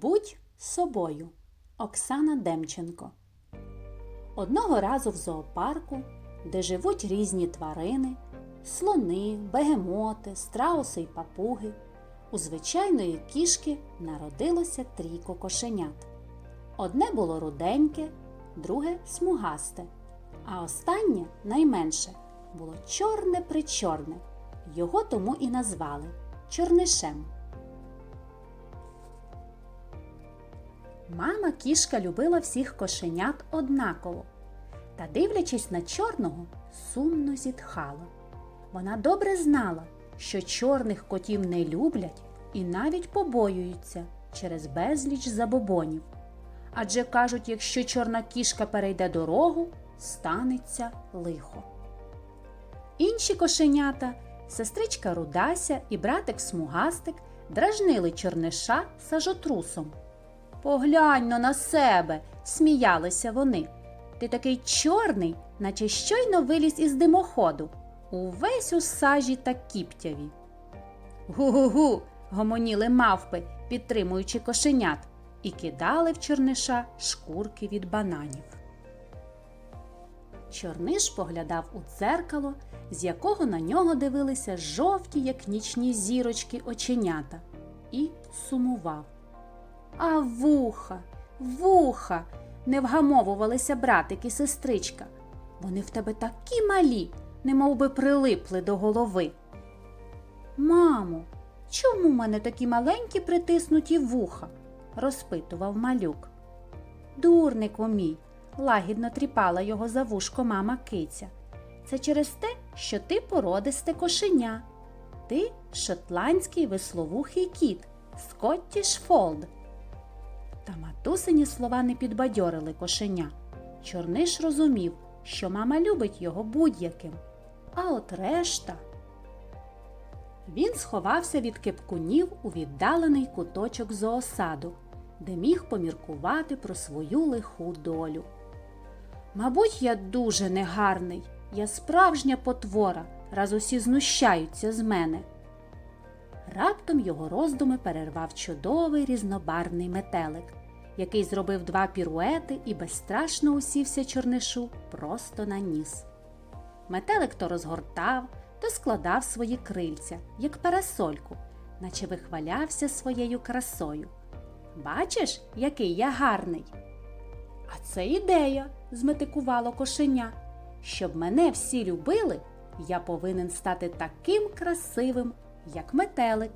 Будь собою. Оксана Демченко. Одного разу в зоопарку, де живуть різні тварини, слони, бегемоти, страуси й папуги, у звичайної кішки народилося трійко кошенят. Одне було руденьке, друге смугасте, а останнє найменше було чорне причорне. Його тому і назвали чорнишем. Мама кішка любила всіх кошенят однаково та, дивлячись на чорного, сумно зітхала. Вона добре знала, що чорних котів не люблять і навіть побоюються через безліч забобонів. Адже кажуть, якщо чорна кішка перейде дорогу, станеться лихо. Інші кошенята, сестричка Рудася і братик Смугастик дражнили чорниша сажотрусом. Поглянь но на себе, сміялися вони. Ти такий чорний, наче щойно виліз із димоходу, увесь у сажі та кіптяві. Гу-гу-гу. гомоніли мавпи, підтримуючи кошенят, і кидали в чорниша шкурки від бананів. Чорниш поглядав у дзеркало, з якого на нього дивилися жовті, як нічні зірочки, оченята, і сумував. А вуха, вуха, не вгамовувалися братик і сестричка. Вони в тебе такі малі, немов би прилипли до голови. Мамо, чому в мене такі маленькі притиснуті вуха? розпитував малюк. Дурнику мій, лагідно тріпала його за вушко мама киця. Це через те, що ти породисте кошеня. Ти шотландський весловухий кіт, Скоттіш Фолд. Матусині слова не підбадьорили кошеня. Чорниш розумів, що мама любить його будь-яким. А от решта. Він сховався від кипкунів у віддалений куточок зоосаду, де міг поміркувати про свою лиху долю. Мабуть, я дуже негарний, я справжня потвора, раз усі знущаються з мене. Раптом його роздуми перервав чудовий різнобарвний метелик, який зробив два піруети і безстрашно усівся чорнишу просто на ніс. Метелик то розгортав, то складав свої крильця, як парасольку, наче вихвалявся своєю красою. Бачиш, який я гарний. А це ідея, зметикувало кошеня. Щоб мене всі любили, я повинен стати таким красивим, як метелик.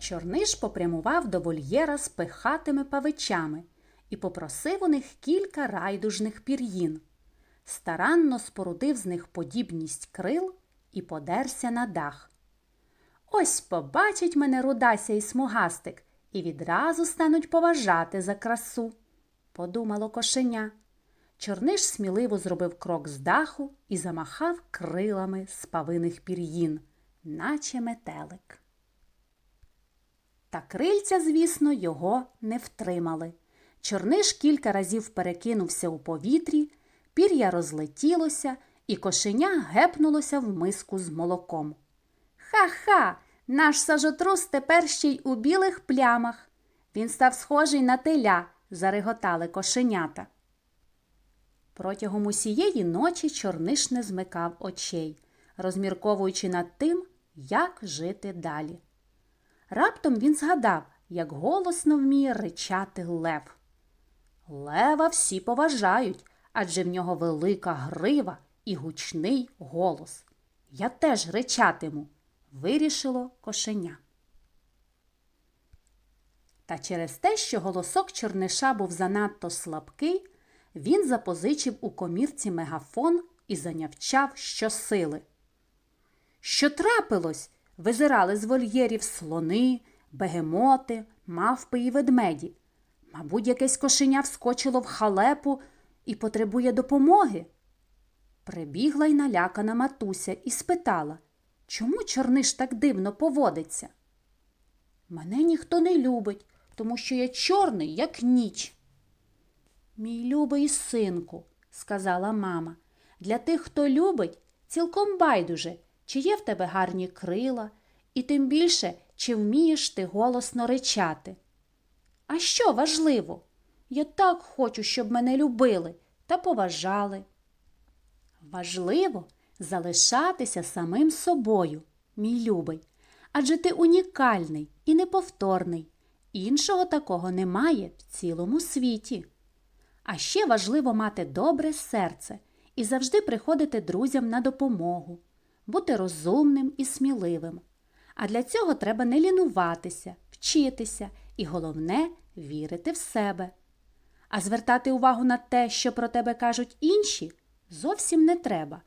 Чорниш попрямував до вольєра з пихатими павичами і попросив у них кілька райдужних пір'їн. Старанно спорудив з них подібність крил і подерся на дах. Ось побачить мене рудася і смугастик і відразу стануть поважати за красу, подумало кошеня. Чорниш сміливо зробив крок з даху і замахав крилами з павиних пір'їн, наче метелик. Та крильця, звісно, його не втримали. Чорниш кілька разів перекинувся у повітрі, пір'я розлетілося, і кошеня гепнулося в миску з молоком. Ха-ха! Наш сажотрус тепер ще й у білих плямах. Він став схожий на теля, зареготали кошенята. Протягом усієї ночі чорниш не змикав очей, розмірковуючи над тим, як жити далі. Раптом він згадав, як голосно вміє ричати лев. Лева всі поважають, адже в нього велика грива і гучний голос. Я теж ричатиму, вирішило кошеня. Та через те, що голосок Чорниша був занадто слабкий, він запозичив у комірці мегафон і занявчав щосили. Що трапилось? Визирали з вольєрів слони, бегемоти, мавпи і ведмеді. Мабуть, якесь кошеня вскочило в халепу і потребує допомоги. Прибігла й налякана матуся і спитала, чому чорниш так дивно поводиться? Мене ніхто не любить, тому що я чорний, як ніч. Мій любий синку, сказала мама, для тих, хто любить, цілком байдуже, чи є в тебе гарні крила, і тим більше, чи вмієш ти голосно ричати. А що важливо? Я так хочу, щоб мене любили та поважали. Важливо залишатися самим собою, мій любий, адже ти унікальний і неповторний. Іншого такого немає в цілому світі. А ще важливо мати добре серце і завжди приходити друзям на допомогу, бути розумним і сміливим. А для цього треба не лінуватися, вчитися і, головне, вірити в себе. А звертати увагу на те, що про тебе кажуть інші, зовсім не треба.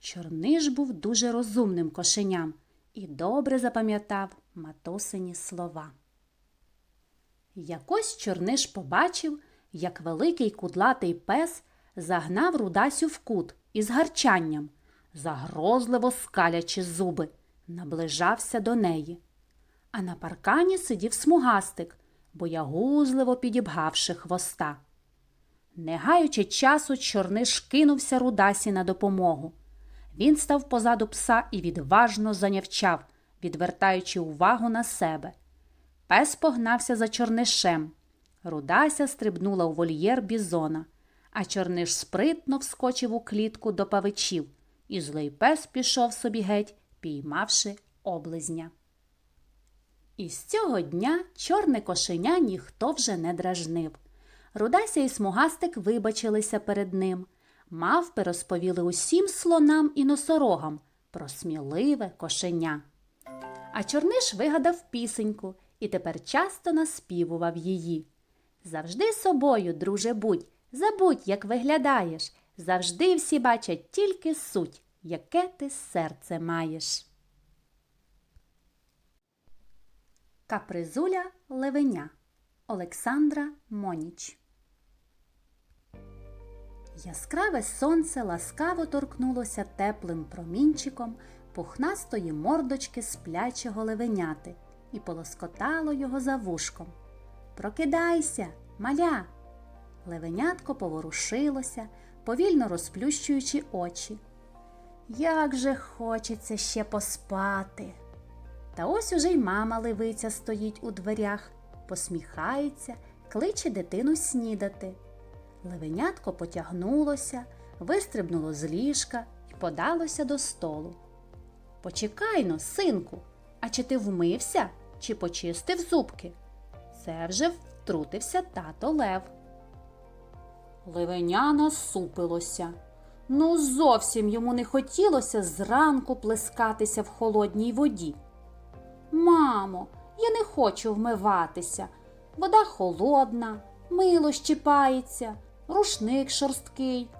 Чорниш був дуже розумним кошеням і добре запам'ятав матусині слова. Якось Чорниш побачив, як великий кудлатий пес загнав Рудасю в кут із гарчанням, загрозливо скалячи зуби, наближався до неї. А на паркані сидів смугастик, боягузливо підібгавши хвоста. Не гаючи часу, Чорниш кинувся Рудасі на допомогу. Він став позаду пса і відважно занявчав, відвертаючи увагу на себе. Пес погнався за чорнишем. Рудася стрибнула у вольєр бізона, а чорниш спритно вскочив у клітку до павичів, і злий пес пішов собі геть, піймавши облизня. І з цього дня чорне кошеня ніхто вже не дражнив. Рудася і смугастик вибачилися перед ним. Мавпи розповіли усім слонам і носорогам про сміливе кошеня. А чорниш вигадав пісеньку і тепер часто наспівував її. Завжди собою, друже, будь, забудь, як виглядаєш. Завжди всі бачать тільки суть, яке ти серце маєш. Капризуля Левеня Олександра Моніч Яскраве сонце ласкаво торкнулося теплим промінчиком пухнастої мордочки сплячого левеняти і полоскотало його за вушком. Прокидайся, маля. Левенятко поворушилося, повільно розплющуючи очі. Як же хочеться ще поспати. Та ось уже й мама левиця стоїть у дверях, посміхається, кличе дитину снідати. Левенятко потягнулося, вистрибнуло з ліжка і подалося до столу. Почекайно, синку, а чи ти вмився, чи почистив зубки? Це вже втрутився тато Лев. Левеня насупилося. Ну, зовсім йому не хотілося зранку плескатися в холодній воді. Мамо, я не хочу вмиватися. Вода холодна, мило щипається, рушник шорсткий.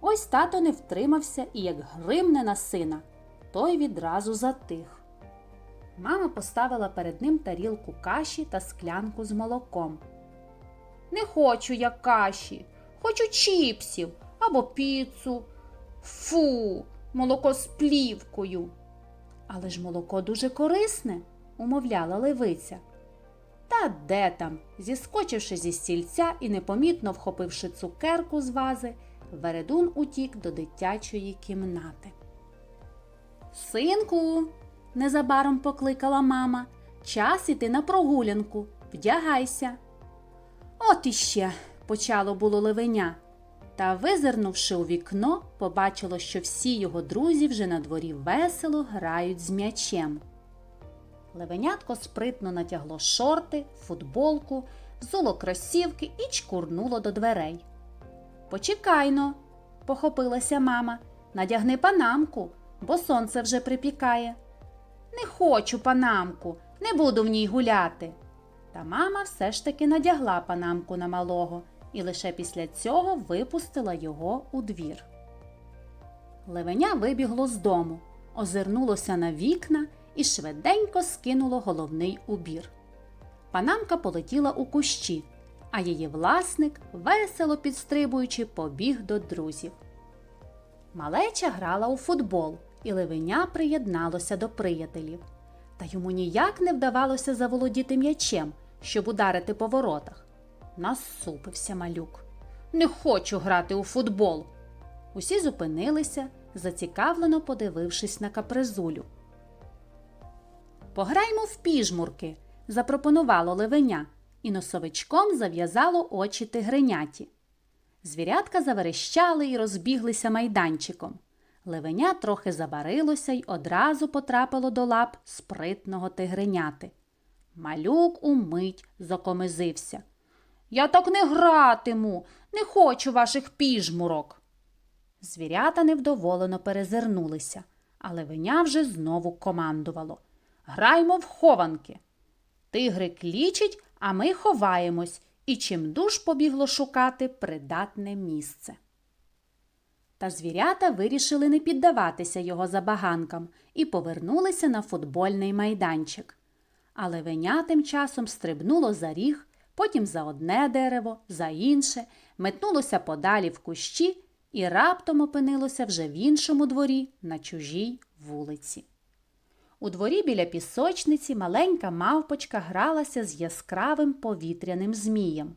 Ось тато не втримався і як гримне на сина, той відразу затих. Мама поставила перед ним тарілку каші та склянку з молоком. Не хочу я каші, хочу чіпсів або піцу. Фу, молоко з плівкою. Але ж молоко дуже корисне, умовляла левиця. Та де там, зіскочивши зі стільця і непомітно вхопивши цукерку з вази, Вередун утік до дитячої кімнати. Синку, незабаром покликала мама, час іти на прогулянку, вдягайся. От іще, почало було левеня, та, визирнувши у вікно, побачило, що всі його друзі вже на дворі весело грають з м'ячем. Левенятко спритно натягло шорти, футболку, взуло кросівки і чкурнуло до дверей. Почекайно, похопилася мама, надягни панамку, бо сонце вже припікає. Не хочу панамку, не буду в ній гуляти. Та мама все ж таки надягла панамку на малого і лише після цього випустила його у двір. Левеня вибігло з дому, озирнулося на вікна і швиденько скинуло головний убір. Панамка полетіла у кущі, а її власник, весело підстрибуючи, побіг до друзів. Малеча грала у футбол, і левеня приєдналося до приятелів. Та йому ніяк не вдавалося заволодіти м'ячем, щоб ударити по воротах. Насупився малюк. Не хочу грати у футбол. Усі зупинилися, зацікавлено подивившись на капризулю. Пограймо в піжмурки, запропонувало левеня, і носовичком зав'язало очі тигреняті. Звірятка заверещали і розбіглися майданчиком. Левеня трохи забарилося й одразу потрапило до лап спритного тигреняти. Малюк умить закомизився. Я так не гратиму, не хочу ваших піжмурок. Звірята невдоволено перезирнулися, а левеня вже знову командувало. Граймо в хованки. Тигри клічить, а ми ховаємось, і чимдуж побігло шукати придатне місце. Та звірята вирішили не піддаватися його забаганкам і повернулися на футбольний майданчик. А левеня тим часом стрибнуло за ріг, потім за одне дерево, за інше, метнулося подалі в кущі і раптом опинилося вже в іншому дворі на чужій вулиці. У дворі біля пісочниці маленька мавпочка гралася з яскравим повітряним змієм.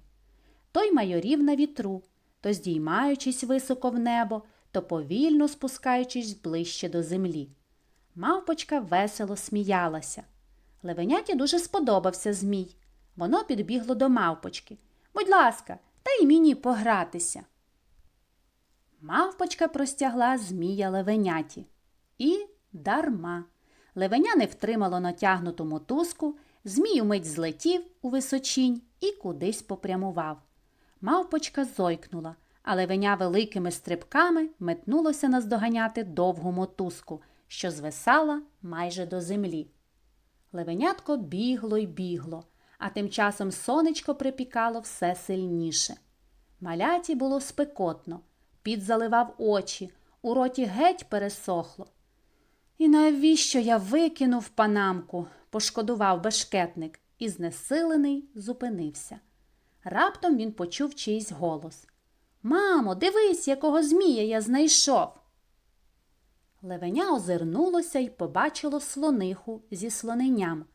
Той майорів на вітру, то здіймаючись високо в небо, то повільно спускаючись ближче до землі. Мавпочка весело сміялася. Левеняті дуже сподобався змій. Воно підбігло до мавпочки. Будь ласка, дай мені погратися. Мавпочка простягла змія левеняті. І дарма. Левеня не втримало натягнуту мотузку, змій умить злетів у височінь і кудись попрямував. Мавпочка зойкнула, а левеня великими стрибками метнулося наздоганяти довгу мотузку, що звисала майже до землі. Левенятко бігло й бігло, а тим часом сонечко припікало все сильніше. Маляті було спекотно, під заливав очі, у роті геть пересохло. І навіщо я викинув панамку? пошкодував бешкетник і знесилений зупинився. Раптом він почув чийсь голос. Мамо, дивись, якого змія я знайшов. Левеня озирнулося і побачило слониху зі слоненям,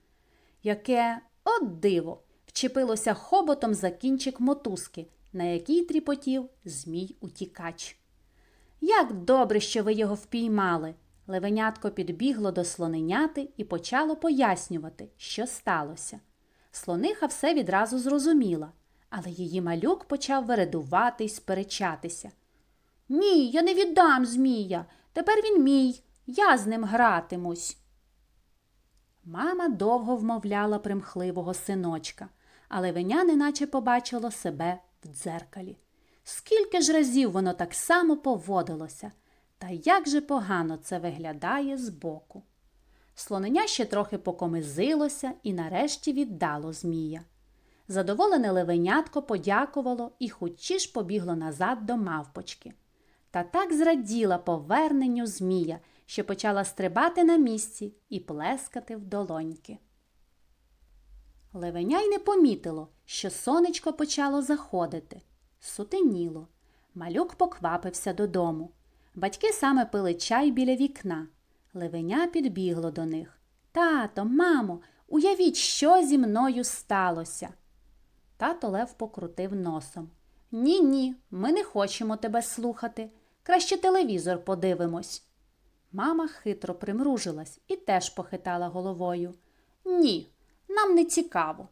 яке, от диво, вчепилося хоботом за кінчик мотузки, на якій тріпотів змій утікач. Як добре, що ви його впіймали. Левенятко підбігло до слоненяти і почало пояснювати, що сталося. Слониха все відразу зрозуміла, але її малюк почав вередувати й сперечатися. Ні, я не віддам Змія. Тепер він мій, я з ним гратимусь. Мама довго вмовляла примхливого синочка, але веня неначе побачило себе в дзеркалі. Скільки ж разів воно так само поводилося, та як же погано це виглядає збоку. Слоненя ще трохи покомизилося і нарешті віддало Змія. Задоволене левенятко подякувало і хутчі ж побігло назад до мавпочки. Та так зраділа поверненню Змія, що почала стрибати на місці і плескати в долоньки. Левеня й не помітило, що сонечко почало заходити. Сутеніло. Малюк поквапився додому. Батьки саме пили чай біля вікна. Левеня підбігло до них. Тато, мамо, уявіть, що зі мною сталося. Тато Лев покрутив носом. Ні, ні, ми не хочемо тебе слухати. Краще телевізор подивимось. Мама хитро примружилась і теж похитала головою. Ні, нам не цікаво.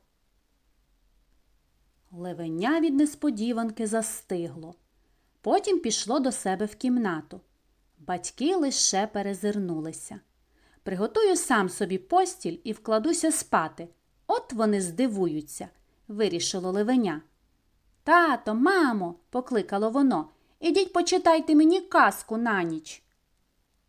Левеня від несподіванки застигло. Потім пішло до себе в кімнату. Батьки лише перезирнулися. Приготую сам собі постіль і вкладуся спати. От вони здивуються, вирішило левеня. Тато, мамо, покликало воно, ідіть почитайте мені казку на ніч.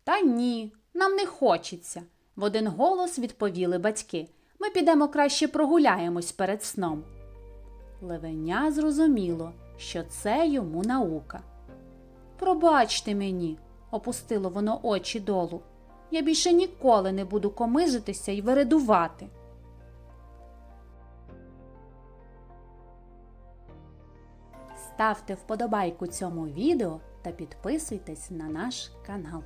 Та ні, нам не хочеться, в один голос відповіли батьки. Ми підемо краще прогуляємось перед сном. Левеня зрозуміло, що це йому наука. Пробачте мені, опустило воно очі долу. Я більше ніколи не буду комизитися і вередувати. Ставте вподобайку цьому відео та підписуйтесь на наш канал.